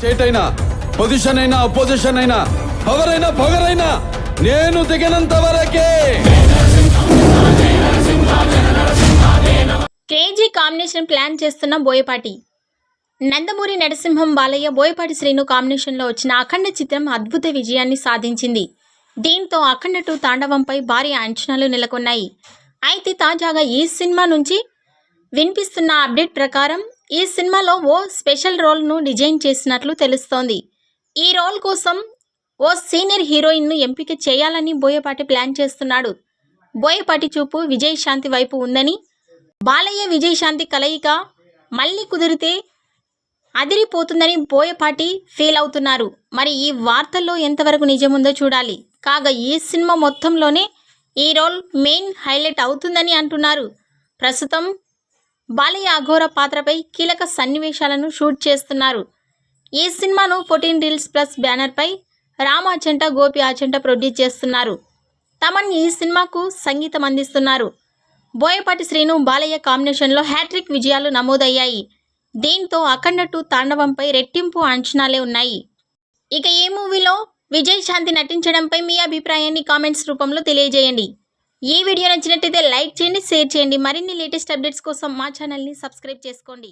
State అయినా position అయినా opposition అయినా పవర్ అయినా పొగరైనా నేను దిగినంత వరకే. కేజీ కాంబినేషన్ ప్లాన్ చేస్తున్న బోయపాటి. నందమూరి నరసింహం బాలయ్య బోయపాటి శ్రీను కాంబినేషన్లో వచ్చిన అఖండ చిత్రం అద్భుత విజయాన్ని సాధించింది. దీంతో అఖండ టూ తాండవంపై భారీ అంచనాలు నెలకొన్నాయి. అయితే తాజాగా ఈ సినిమా నుంచి వినిపిస్తున్న అప్డేట్ ప్రకారం ఈ సినిమాలో ఓ స్పెషల్ రోల్ను డిజైన్ చేసినట్లు తెలుస్తోంది. ఈ రోల్ కోసం ఓ సీనియర్ హీరోయిన్ను ఎంపిక చేయాలని బోయపాటి ప్లాన్ చేస్తున్నాడు. బోయపాటి చూపు విజయశాంతి వైపు ఉందని బాలయ్య విజయశాంతి కలయిక మళ్ళీ కుదిరితే అదిరిపోతుందని బోయపాటి ఫీల్ అవుతున్నారు. మరి ఈ వార్తల్లో ఎంతవరకు నిజముందో చూడాలి. కాగా ఈ సినిమా మొత్తంలోనే ఈ రోల్ మెయిన్ హైలైట్ అవుతుందని అంటున్నారు. ప్రస్తుతం బాలయ్య అఘోర పాత్రపై కీలక సన్నివేశాలను షూట్ చేస్తున్నారు. ఈ సినిమాను ఫోర్టీన్ రీల్స్ ప్లస్ బ్యానర్పై రామ్ అచంట గోపి ఆచంట ప్రొడ్యూస్ చేస్తున్నారు. తమన్ ఈ సినిమాకు సంగీతం అందిస్తున్నారు. బోయపాటి శ్రీను బాలయ్య కాంబినేషన్లో హ్యాట్రిక్ విజయాలు నమోదయ్యాయి. దీంతో అఖండ టూ తాండవంపై రెట్టింపు అంచనాలే ఉన్నాయి. ఇక ఈ మూవీలో విజయ్ శాంతి నటించడంపై మీ అభిప్రాయాన్ని కామెంట్స్ రూపంలో తెలియజేయండి. ఈ వీడియో నచ్చినట్టయితే లైక్ చేయండి షేర్ చేయండి. మరిన్ని లేటెస్ట్ అప్డేట్స్ కోసం మా ఛానల్ని సబ్స్క్రైబ్ చేసుకోండి.